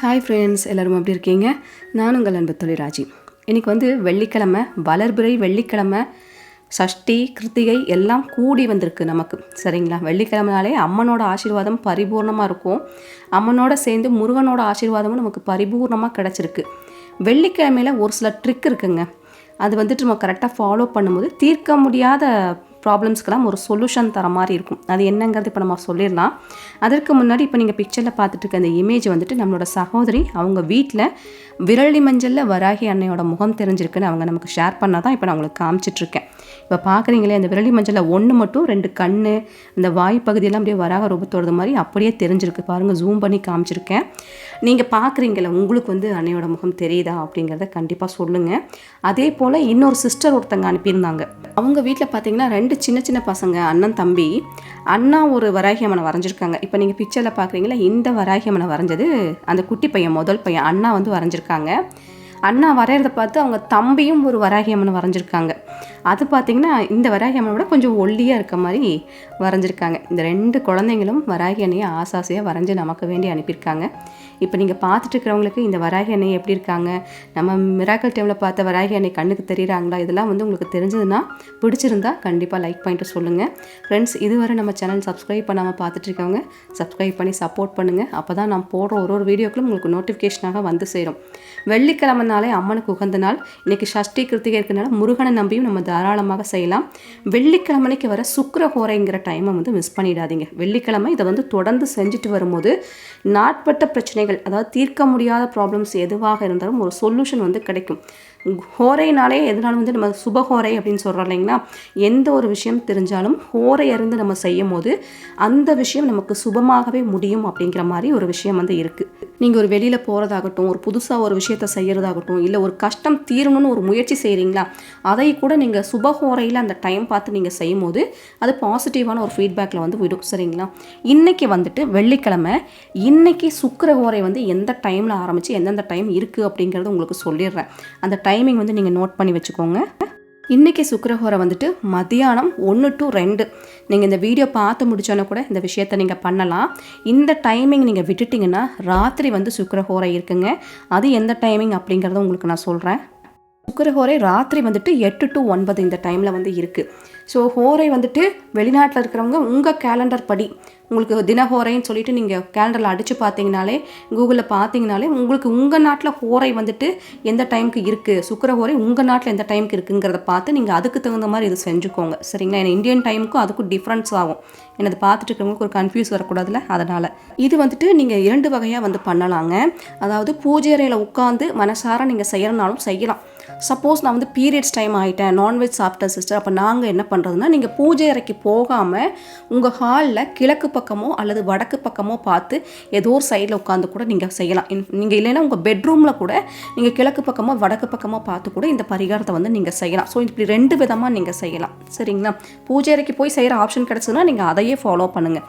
Hi friends எல்லோரும் எப்படி இருக்கீங்க? நான் உங்கள் அன்பு தொழிராஜி இன்றைக்கி வந்து வெள்ளிக்கிழமை வளர்பிறை வெள்ளிக்கிழமை சஷ்டி கிருத்திகை எல்லாம் கூடி வந்திருக்கு நமக்கு. சரிங்களா? வெள்ளிக்கிழமைனாலே அம்மனோட ஆசீர்வாதம் பரிபூர்ணமாக இருக்கும். அம்மனோட சேர்ந்து முருகனோட ஆசீர்வாதமும் நமக்கு பரிபூர்ணமாக கிடச்சிருக்கு. வெள்ளிக்கிழமையில் ஒரு சில ட்ரிக் இருக்குங்க. அது வந்துட்டு நம்ம கரெக்டாக ஃபாலோ பண்ணும்போது தீர்க்க முடியாத ப்ராப்ளம்ஸ்க்கெல்லாம் ஒரு சொல்யூஷன் தர மாதிரி இருக்கும். அது என்னங்கிறது இப்போ நம்ம சொல்லிடலாம். அதற்கு முன்னாடி இப்போ நீங்கள் பிக்சரில் பார்த்துட்டு இருக்க அந்த இமேஜ் வந்துட்டு நம்மளோட சகோதரி அவங்க வீட்டில் விரலி மஞ்சளில் வராகி அன்னையோட முகம் தெரிஞ்சிருக்குன்னு அவங்க நமக்கு ஷேர் பண்ணால் தான் இப்போ நான் உங்களுக்கு காமிச்சிட்ருக்கேன் இப்போ பார்க்குறீங்களே அந்த விரலி மஞ்சளில் ஒன்று மட்டும் ரெண்டு கண் இந்த வாய் பகுதியெல்லாம் அப்படியே வராக ரூபத்தோடது மாதிரி அப்படியே தெரிஞ்சிருக்கு. பாருங்கள் ஜூம் பண்ணி காமிச்சிருக்கேன். நீங்கள் பார்க்குறீங்களே உங்களுக்கு வந்து அன்னையோட முகம் தெரியுதா அப்படிங்கிறத கண்டிப்பாக சொல்லுங்கள் அதே போல் இன்னொரு சிஸ்டர் ஒருத்தங்க அனுப்பியிருந்தாங்க. அவங்க வீட்டில் பார்த்தீங்கன்னா ரெண்டு சின்ன சின்ன பசங்க அண்ணன் தம்பி. அண்ணா ஒரு வராகி அம்மனை வரைஞ்சிருக்காங்க. இப்போ நீங்கள் பிக்சரில் பார்க்குறீங்களா இந்த வராகி அம்மனை வரைஞ்சது அந்த குட்டி பையன் முதல் பையன் அண்ணா வந்து வரைஞ்சிருக்காங்க. அண்ணா வரைகிறத பார்த்து அவங்க தம்பியும் ஒரு வராகி அம்மனை வரைஞ்சிருக்காங்க. அது பார்த்திங்கன்னா இந்த வராகி அம்மனை விட கொஞ்சம் ஒல்லியாக இருக்க மாதிரி வரைஞ்சிருக்காங்க. இந்த ரெண்டு குழந்தைங்களும் வராகி அண்ணையை ஆசாசையாக வரைஞ்சி நமக்கு வேண்டி அனுப்பியிருக்காங்க. இப்போ நீங்கள் பார்த்துட்டு இருக்கிறவங்களுக்கு இந்த வராகி அன்னை எப்படி இருக்காங்க? நம்ம மிராக்கல் டைமில் பார்த்த வராகி அன்னை கண்ணுக்கு தெரியுறாங்களா? இதெல்லாம் வந்து உங்களுக்கு தெரிஞ்சதுன்னா பிடிச்சிருந்தா கண்டிப்பாக லைக் பண்ணிட்டு சொல்லுங்கள் ஃப்ரெண்ட்ஸ் இதுவரை நம்ம சேனல் சப்ஸ்கிரைப் பண்ணாமல் பார்த்துட்டு இருக்கவங்க சப்ஸ்கிரைப் பண்ணி சப்போர்ட் பண்ணுங்கள் அப்போ தான் நான் போடுற ஒரு ஒரு வீடியோக்களும் உங்களுக்கு நோட்டிஃபிகேஷனாக வந்து சேரும். வெள்ளிக்கிழமை நாளே அம்மனுக்கு உகந்த நாள். இன்றைக்கி சஷ்டி கிருத்திகை இருக்கனால முருகனை நம்பியும் நம்ம தாராளமாக செய்யலாம். வெள்ளிக்கிழமைக்கு வர சுக்கர ஹோரைங்கிற டைமை வந்து மிஸ் பண்ணிடாதீங்க. வெள்ளிக்கிழமை இதை வந்து தொடர்ந்து செஞ்சுட்டு வரும்போது நாட்பட்ட பிரச்சனைகள் அதாவது தீர்க்க முடியாத ப்ராப்ளம்ஸ் எதுவாக இருந்தாலும் ஒரு சொல்யூஷன் வந்து கிடைக்கும். ஹோரைனாலே எதனாலும் வந்து நம்ம சுபஹோரை அப்படின்னு சொல்கிறோம் இல்லைங்களா? எந்த ஒரு விஷயம் தெரிஞ்சாலும் ஹோரை அறிந்து நம்ம செய்யும் போது அந்த விஷயம் நமக்கு சுபமாகவே முடியும் அப்படிங்கிற மாதிரி ஒரு விஷயம் வந்து இருக்குது நீங்கள் ஒரு வெளியில் போகிறதாகட்டும் ஒரு புதுசாக ஒரு விஷயத்த செய்கிறதாகட்டும் இல்லை ஒரு கஷ்டம் தீரணும்னு ஒரு முயற்சி செய்கிறீங்களா அதை கூட நீங்கள் சுபஹோரையில் அந்த டைம் பார்த்து நீங்கள் செய்யும் போது அது பாசிட்டிவான ஒரு ஃபீட்பேக்கில் வந்து விடும். சரிங்களா? இன்றைக்கி வந்துட்டு வெள்ளிக்கிழமை இன்றைக்கி சுக்கரஹோரை வந்து எந்த டைமில் ஆரம்பித்து எந்தெந்த டைம் இருக்குது அப்படிங்கிறது உங்களுக்கு சொல்லிடுறேன். அந்த டைமிங் வந்து நீங்கள் நோட் பண்ணி வச்சுக்கோங்க. இன்றைக்கி சுக்கரஹோரை வந்துட்டு மதியானம் ஒன்று டு ரெண்டு. நீங்கள் இந்த வீடியோ பார்த்து முடிச்சோன்னே கூட இந்த விஷயத்த நீங்கள் பண்ணலாம். இந்த டைமிங் நீங்கள் விட்டுட்டிங்கன்னா ராத்திரி வந்து சுக்கரஹோரை இருக்குங்க. அது எந்த டைமிங் அப்படிங்கிறத உங்களுக்கு நான் சொல்கிறேன் சுக்கரஹோரை ராத்திரி வந்துட்டு எட்டு டு ஒன்பது இந்த டைமில் வந்து இருக்குது ஸோ ஹோரை வந்துட்டு வெளிநாட்டில் இருக்கிறவங்க உங்கள் கேலண்டர் படி உங்களுக்கு தினஹோரைன்னு சொல்லிட்டு நீங்கள் கேலண்டரில் அடித்து பார்த்தீங்கனாலே கூகுளில் பார்த்தீங்கனாலே உங்களுக்கு உங்கள் நாட்டில் ஹோரை வந்துட்டு எந்த டைமுக்கு இருக்குது சுக்கர ஹோரை உங்கள் நாட்டில் எந்த டைமுக்கு இருக்குங்கிறத பார்த்து நீங்கள் அதுக்கு தகுந்த மாதிரி இது செஞ்சுக்கோங்க. சரிங்களா? ஏன்னா இந்தியன் டைமுக்கும் அதுக்கும் டிஃப்ரென்ஸ் ஆகும். எனது பார்த்துட்டு இருக்கிறவங்களுக்கு ஒரு கன்ஃபியூஸ் வரக்கூடாதுல அதனால். இது வந்துட்டு நீங்கள் இரண்டு வகையாக வந்து பண்ணலாங்க. அதாவது பூஜை அறையில் உட்காந்து மனசார நீங்கள் செய்கிறனாலும் செய்யலாம். சப்போஸ் நான் வந்து பீரியட்ஸ் டைம் ஆகிட்டேன் நான்வெஜ் சாப்பிட்டேன் சிஸ்டர் அப்போ நாங்கள் என்ன பண்ணுறதுன்னா நீங்கள் பூஜை அறைக்கு போகாமல் உங்கள் ஹாலில் கிழக்கு பக்கமோ அல்லது வடக்கு பக்கமோ பார்த்து ஏதோ ஒரு சைடில் உட்காந்து கூட நீங்கள் செய்யலாம். நீங்கள் இல்லைன்னா உங்கள் பெட்ரூமில் கூட நீங்கள் கிழக்கு பக்கமோ வடக்கு பக்கமோ பார்த்து கூட இந்த பரிகாரத்தை வந்து நீங்கள் செய்யலாம். ஸோ இப்படி ரெண்டு விதமாக நீங்கள் செய்யலாம். சரிங்களா? பூஜை அறைக்கு போய் செய்கிற ஆப்ஷன் கிடச்சதுன்னா நீங்கள் அதையே ஃபாலோ பண்ணுங்கள்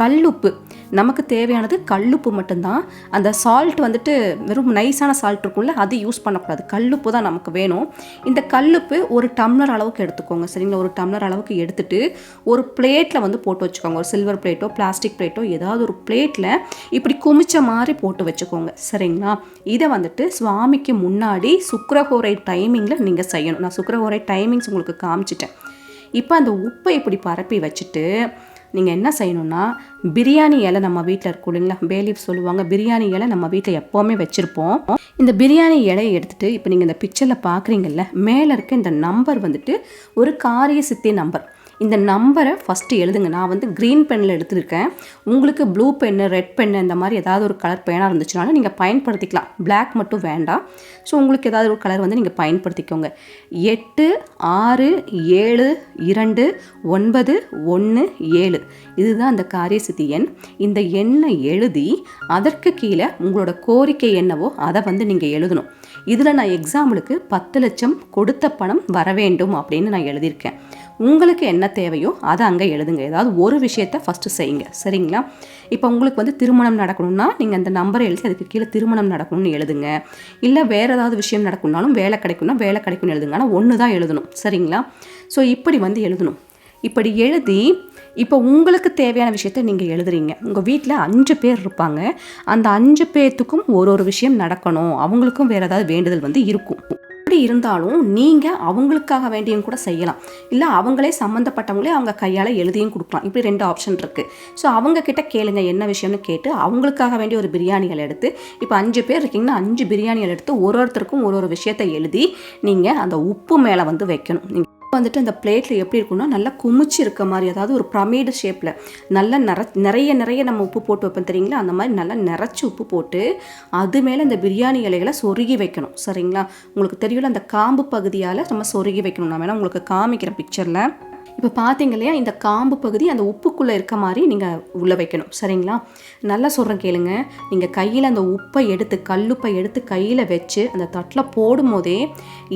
கல்லுப்பு. நமக்கு தேவையானது கல்லுப்பு மட்டும்தான். அந்த சால்ட் வந்துட்டு வெறும் நைஸான சால்ட் இருக்கும்ல அது யூஸ் பண்ணக்கூடாது. கல்லுப்பு தான் நமக்கு வேணும். இந்த கல்லுப்பு ஒரு டம்ளர் அளவுக்கு எடுத்துக்கோங்க. சரிங்களா? ஒரு டம்ளர் அளவுக்கு எடுத்துட்டு ஒரு பிளேட்டில் வந்து போட்டு வச்சுக்கோங்க. ஒரு சில்வர் பிளேட்டோ பிளாஸ்டிக் பிளேட்டோ ஏதாவது ஒரு பிளேட்டில் இப்படி குமிச்ச மாதிரி போட்டு வச்சுக்கோங்க. சரிங்களா? இதை வந்துட்டு சுவாமிக்கு முன்னாடி சுக்கரஹோரை டைமிங்கில் நீங்கள் செய்யணும். நான் சுக்கரஹோரை டைமிங்ஸ் உங்களுக்கு காமிச்சிட்டேன். இப்போ அந்த உப்பை இப்படி பரப்பி வச்சுட்டு நீங்கள் என்ன செய்யணும்னா பிரியாணி இலை நம்ம வீட்டில் இருக்கும் இல்லைங்களா? பேலீஃப் சொல்லுவாங்க. பிரியாணி இலை நம்ம வீட்டில் எப்போவுமே வச்சுருப்போம். இந்த பிரியாணி இலையை எடுத்துகிட்டு இப்போ நீங்கள் இந்த பிக்சரில் பார்க்குறீங்கல்ல மேலே இருக்க இந்த நம்பர் வந்துட்டு ஒரு காரிய சித்தி நம்பர் இந்த நம்பரை ஃபஸ்ட்டு எழுதுங்க. நான் வந்து க்ரீன் பென்னில் எடுத்துருக்கேன். உங்களுக்கு ப்ளூ பென்னு ரெட் பென்னு இந்த மாதிரி ஏதாவது ஒரு கலர் பேனாக இருந்துச்சுனாலும் நீங்கள் பயன்படுத்திக்கலாம். பிளாக் மட்டும் வேண்டாம். ஸோ உங்களுக்கு ஏதாவது ஒரு கலர் வந்து நீங்கள் பயன்படுத்திக்கோங்க. எட்டு ஆறு ஏழு இரண்டு ஒன்பது ஒன்று ஏழு. இதுதான் அந்த காரியசித்தி எண். இந்த எண்ணை எழுதி அதற்கு கீழே உங்களோட கோரிக்கை என்னவோ அதை வந்து நீங்கள் எழுதணும். இதில் நான் எக்ஸாம்பிளுக்கு பத்து லட்சம் கொடுத்த பணம் வர வேண்டும் அப்படின்னு நான் எழுதியிருக்கேன். உங்களுக்கு என்ன தேவையோ அதை அங்கே எழுதுங்க. ஏதாவது ஒரு விஷயத்த ஃபஸ்ட்டு செய்யுங்க. சரிங்களா? இப்போ உங்களுக்கு வந்து திருமணம் நடக்கணும்னா நீங்கள் அந்த நம்பரை எழுதி அதுக்கு கீழே திருமணம் நடக்கணும்னு எழுதுங்க. இல்லை வேறு ஏதாவது விஷயம் நடக்கணும்னாலும் வேலை கிடைக்கும்னா வேலை கிடைக்கும்னு எழுதுங்க. ஆனால் ஒன்று தான் எழுதணும். சரிங்களா? ஸோ இப்படி வந்து எழுதணும். இப்படி எழுதி இப்போ உங்களுக்கு தேவையான விஷயத்த நீங்கள் எழுதுறீங்க. உங்கள் வீட்டில் அஞ்சு பேர் இருப்பாங்க. அந்த அஞ்சு பேர்த்துக்கும் ஒரு ஒரு விஷயம் நடக்கணும். அவங்களுக்கும் வேறு ஏதாவது வேண்டுதல் வந்து இருக்கும். அப்படி இருந்தாலும் நீங்கள் அவங்களுக்காக வேண்டியும் கூட செய்யலாம். இல்லை அவங்களே சம்மந்தப்பட்டவங்களே அவங்க கையால் எழுதியும் கொடுக்கலாம். இப்படி ரெண்டு ஆப்ஷன் இருக்குது ஸோ அவங்க கிட்ட கேளுங்க என்ன விஷயம்னு கேட்டு அவங்களுக்காக வேண்டிய ஒரு பிரியாணிகள் எடுத்து இப்போ அஞ்சு பேர் இருக்கீங்கன்னா அஞ்சு பிரியாணிகள் எடுத்து ஒரு ஒருத்தருக்கும் ஒரு ஒரு விஷயத்தை எழுதி நீங்கள் அந்த உப்பு மேலே வந்து வைக்கணும். நீங்கள் வந்துட்டு அந்த பிளேட்டில் எப்படி இருக்கும்னா நல்லா குமிச்சு இருக்க மாதிரி அதாவது ஒரு ப்ரமேடு ஷேப்பில் நல்லா நிற நிறைய நிறைய நம்ம உப்பு போட்டு வைப்போம் தெரியுங்களா? அந்த மாதிரி நல்லா நிறச்சி உப்பு போட்டு அது மேலே இந்த பிரியாணி இலைகளை சொருகி வைக்கணும். சரிங்களா? உங்களுக்கு தெரியல அந்த காம்பு பகுதியால் நம்ம சொருகி வைக்கணும். நான் வேணால் உங்களுக்கு காமிக்கிறேன் பிக்சரில் இப்போ பார்த்தீங்க இல்லையா இந்த காம்பு பகுதி அந்த உப்புக்குள்ளே இருக்க மாதிரி நீங்கள் உள்ளே வைக்கணும். சரிங்களா? நல்லா சொல்கிறேன் கேளுங்க. நீங்கள் கையில் அந்த உப்பை எடுத்து கல்லுப்பை எடுத்து கையில் வச்சு அந்த தட்டில் போடும் போதே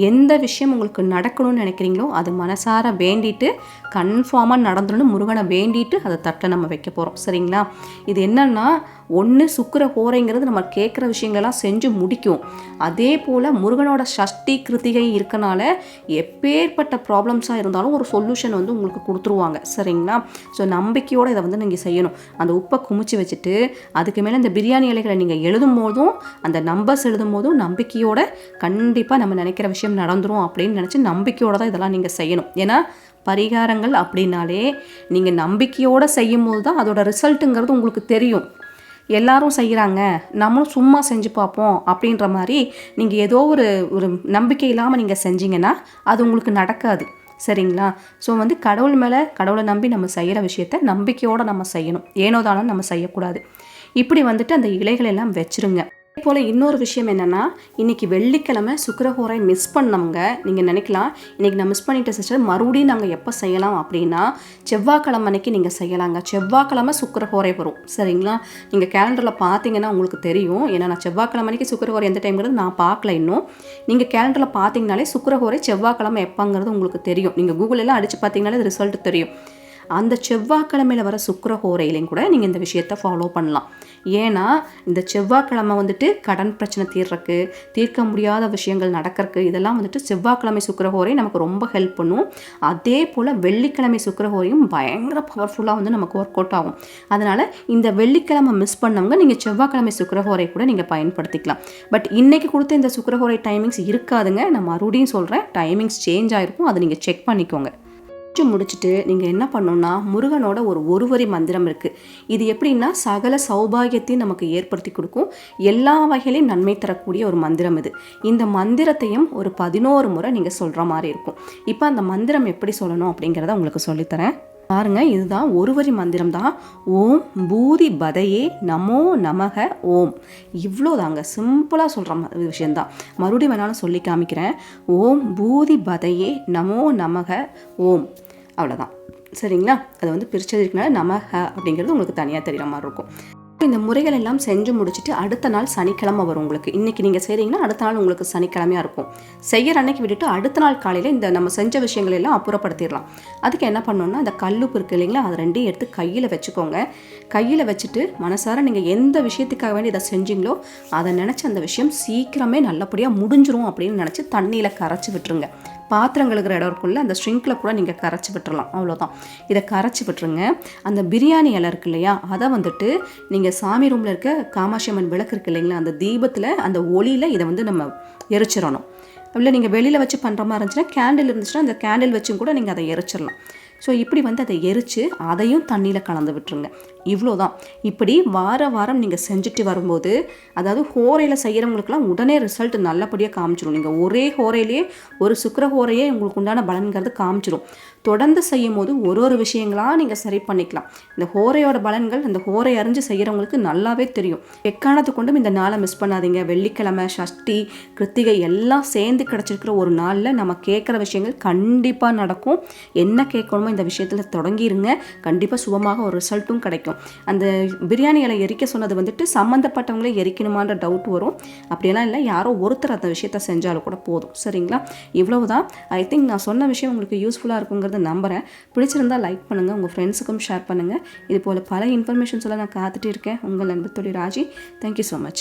எந்த விஷயம் உங்களுக்கு நடக்கணும்னு நினைக்கிறீங்களோ அது மனசார வேண்டிட்டு கன்ஃபார்மாக நடந்துடணும் முருகனை வேண்டிட்டு அதை தட்டில் நம்ம வைக்க போகிறோம் சரிங்களா? இது என்னன்னா ஒன்று சுக்கர கோரைங்கிறது நம்ம கேட்குற விஷயங்களெல்லாம் செஞ்சு முடிக்கும். அதே போல் முருகனோட சஷ்டி கிருத்திகை இருக்கனால எப்பேற்பட்ட ப்ராப்ளம்ஸாக இருந்தாலும் ஒரு சொல்யூஷன் வந்து உங்களுக்கு கொடுத்துருவாங்க. சரிங்களா? ஸோ நம்பிக்கையோடு இதை வந்து நீங்கள் செய்யணும். அந்த உப்பை குமிச்சு வச்சுட்டு அதுக்கு மேலே இந்த பிரியாணி இலைகளை நீங்கள் எழுதும் போதும் அந்த நம்பர்ஸ் எழுதும் போதும் நம்பிக்கையோட கண்டிப்பாக நம்ம நினைக்கிற விஷயம் நடந்துரும் அப்படின்னு நினச்சி நம்பிக்கையோடு தான் இதெல்லாம் நீங்கள் செய்யணும். ஏன்னா பரிகாரங்கள் அப்படின்னாலே நீங்கள் நம்பிக்கையோடு செய்யும் போது தான் அதோட ரிசல்ட்டுங்கிறது உங்களுக்கு தெரியும். எல்லாரும் செய்கிறாங்க நம்மளும் சும்மா செஞ்சு பார்ப்போம் அப்படின்ற மாதிரி நீங்கள் ஏதோ ஒரு ஒரு நம்பிக்கை இல்லாமல் நீங்கள் செஞ்சீங்கன்னா அது உங்களுக்கு நடக்காது. சரிங்களா? ஸோ வந்து கடவுள் மேலே கடவுளை நம்பி நம்ம செய்கிற விஷயத்த நம்பிக்கையோடு நம்ம செய்யணும். ஏனோதானோ நம்ம செய்யக்கூடாது. இப்படி வந்துட்டு அந்த இலைகள் எல்லாம் வச்சுருங்க. அதே போல் இன்னொரு விஷயம் என்னென்னா இன்றைக்கி வெள்ளிக்கிழமை சுக்கரஹோரை மிஸ் பண்ணவங்க நீங்கள் நினைக்கலாம் இன்றைக்கி நான் மிஸ் பண்ணிட்ட சிஸ்டர் மறுபடியும் நாங்கள் எப்போ செய்யலாம் அப்படின்னா செவ்வாய்க்கிழமை அன்னைக்கு நீங்கள் செய்யலாங்க. செவ்வாய்க்கிழமை சுக்கரஹோரை வரும். சரிங்களா? நீங்கள் கேலண்டரில் பார்த்தீங்கன்னா உங்களுக்கு தெரியும். ஏன்னா நான் செவ்வாய்க்கிழமை அன்னைக்கு சுக்கரஹோரை எந்த டைம்ங்கிறது நான் பார்க்கல இன்னும். நீங்கள் கேலண்டரில் பார்த்தீங்கனாலே சுக்கரஹோரை செவ்வாய்க்கிழமை எப்போங்கிறது உங்களுக்கு தெரியும். நீங்கள் கூகுள் எல்லாம் அடித்து பார்த்தீங்கனாலே ரிசல்ட் தெரியும். அந்த செவ்வாய்க்கிழமையில் வர சுக்கரஹோரையிலையும் கூட நீங்கள் இந்த விஷயத்தை ஃபாலோ பண்ணலாம். ஏன்னா இந்த செவ்வாய்க்கிழமை வந்துட்டு கடன் பிரச்சனை தீர்றக்கு தீர்க்க முடியாத விஷயங்கள் நடக்கிறதுக்கு இதெல்லாம் வந்துட்டு செவ்வாய்க்கிழமை சுக்கரஹோரை நமக்கு ரொம்ப ஹெல்ப் பண்ணும். அதே போல் வெள்ளிக்கிழமை சுக்கரஹோரையும் பயங்கர பவர்ஃபுல்லாக வந்து நமக்கு ஒர்க் அவுட் ஆகும். அதனால் இந்த வெள்ளிக்கிழமை மிஸ் பண்ணவங்க நீங்கள் செவ்வாய்க்கிழமை சுக்கரஹோரை கூட நீங்கள் பயன்படுத்திக்கலாம். பட் இன்றைக்கி கொடுத்த இந்த சுக்கரஹோரை டைமிங்ஸ் இருக்காதுங்க. நான் மறுபடியும் சொல்கிறேன் டைமிங்ஸ் சேஞ்ச் ஆகிருக்கும் அதை நீங்கள் செக் பண்ணிக்கோங்க. முடிச்சு முடிச்சுட்டு நீங்கள் என்ன பண்ணணும்னா முருகனோட ஒரு ஒருவரி மந்திரம் இருக்குது இது எப்படின்னா சகல சௌபாகியத்தையும் நமக்கு ஏற்படுத்தி கொடுக்கும். எல்லா வகையிலையும் நன்மை தரக்கூடிய ஒரு மந்திரம் இது. இந்த மந்திரத்தையும் ஒரு பதினோரு முறை நீங்கள் சொல்கிற மாதிரி இருக்கும். இப்போ அந்த மந்திரம் எப்படி சொல்லணும் அப்படிங்கிறத உங்களுக்கு சொல்லித்தரேன். பாருங்க இதுதான் ஒரு வரி மந்திரம் தான். ஓம் பூதி பதையே நமோ நமக ஓம். இவ்வளோ தாங்க சிம்பிளாக சொல்கிற விஷயந்தான் மறுபடியும் வேணாலும் சொல்லி காமிக்கிறேன். ஓம் பூதி பதையே நமோ நமக ஓம். அவ்வளோதான். சரிங்களா? அதை வந்து பிரிச்சதுக்குனால நமக அப்படிங்கிறது உங்களுக்கு தனியாக தெரிகிற மாதிரி இருக்கும். இந்த முறைகள் எல்லாம் செஞ்சு முடிச்சுட்டு அடுத்த நாள் சனிக்கிழமை வரும் உங்களுக்கு. இன்றைக்கி நீங்கள் செய்கிறீங்கன்னா அடுத்த நாள் உங்களுக்கு சனிக்கிழமையாக இருக்கும். செய்கிற அன்னைக்கு விட்டுட்டு அடுத்த நாள் காலையில் இந்த நம்ம செஞ்ச விஷயங்கள் எல்லாம் அப்புறப்படுத்திடலாம். அதுக்கு என்ன பண்ணணும்னா அந்த கல்லுப்பு இருக்குது இல்லைங்களா அதை ரெண்டையும் எடுத்து கையில் வச்சுக்கோங்க. கையில் வச்சுட்டு மனசார நீங்கள் எந்த விஷயத்துக்காக வேண்டி இதை செஞ்சீங்களோ அதை நினச்சி அந்த விஷயம் சீக்கிரமே நல்லபடியாக முடிஞ்சிரும் அப்படின்னு நினச்சி தண்ணியில் கரைச்சி விட்டுருங்க. பாத்திரம் கழுகிற இடம் இருக்குல்ல அந்த ஸ்ட்ரிங்கில் கூட நீங்கள் கரைச்சி விட்டுறலாம். அவ்வளோதான் இதை கரைச்சி விட்டுருங்க. அந்த பிரியாணி இலை இருக்கு இல்லையா அதை வந்துட்டு நீங்கள் சாமி ரூமில் இருக்க காமாட்சி அம்மன் விளக்கு இருக்கு இல்லைங்களா அந்த தீபத்தில் அந்த ஒளியில் இதை வந்து நம்ம எரிச்சிடணும். இல்லை நீங்கள் வெளியில் வச்சு பண்ணுற மாதிரி இருந்துச்சுன்னா கேண்டில் இருந்துச்சுன்னா அந்த கேண்டில் வச்சும் கூட நீங்கள் அதை எரிச்சிடலாம். ஸோ இப்படி வந்து அதை எரித்து அதையும் தண்ணியில் கலந்து விட்டுருங்க. இவ்வளோ தான் இப்படி வார வாரம் நீங்கள் செஞ்சுட்டு வரும்போது அதாவது ஹோரையில் செய்கிறவங்களுக்குலாம் உடனே ரிசல்ட் நல்லபடியாக காமிச்சிடும் நீங்கள் ஒரே ஹோரையிலேயே ஒரு சுக்கர ஹோரையே உங்களுக்கு உண்டான பலன்கிறது காமிச்சிடும் தொடர்ந்து செய்யும் போது ஒரு ஒரு விஷயங்களாக நீங்கள் சரி பண்ணிக்கலாம். இந்த ஹோரையோட பலன்கள் அந்த ஹோரை அறிஞ்சு செய்கிறவங்களுக்கு நல்லாவே தெரியும். எக்காரணத்து கொண்டும் இந்த நாளை மிஸ் பண்ணாதீங்க. வெள்ளிக்கிழமை சஷ்டி கிருத்திகை எல்லாம் சேர்ந்து கிடச்சிருக்கிற ஒரு நாளில் நம்ம கேட்குற விஷயங்கள் கண்டிப்பாக நடக்கும். என்ன கேட்கணுமோ இந்த விஷயத்தில் தொடங்கிருங்க. கண்டிப்பாக சுபமாக ஒரு ரிசல்ட்டும் கிடைக்கும். அந்த பிரியாணி இலை எரிக்க சொன்னது வந்துட்டு சம்மந்தப்பட்டவங்களே எரிக்கணுமான்ற டவுட் வரும். அப்படியெல்லாம் இல்லை யாரோ ஒருத்தர் அந்த விஷயத்த செஞ்சாலும் கூட போதும். சரிங்களா? இவ்வளவு தான் ஐ திங்க் நான் சொன்ன விஷயம் உங்களுக்கு யூஸ்ஃபுல்லாக இருக்குங்கிறத நம்புகிறேன் பிடிச்சிருந்தா லைக் பண்ணுங்கள் உங்கள் ஃப்ரெண்ட்ஸுக்கும் ஷேர் பண்ணுங்கள் இது போல் பல இன்ஃபர்மேஷன்ஸ் எல்லாம் நான் காத்துட்டு இருக்கேன். உங்கள் நண்பர் தொழில் ராஜி. Thank you so much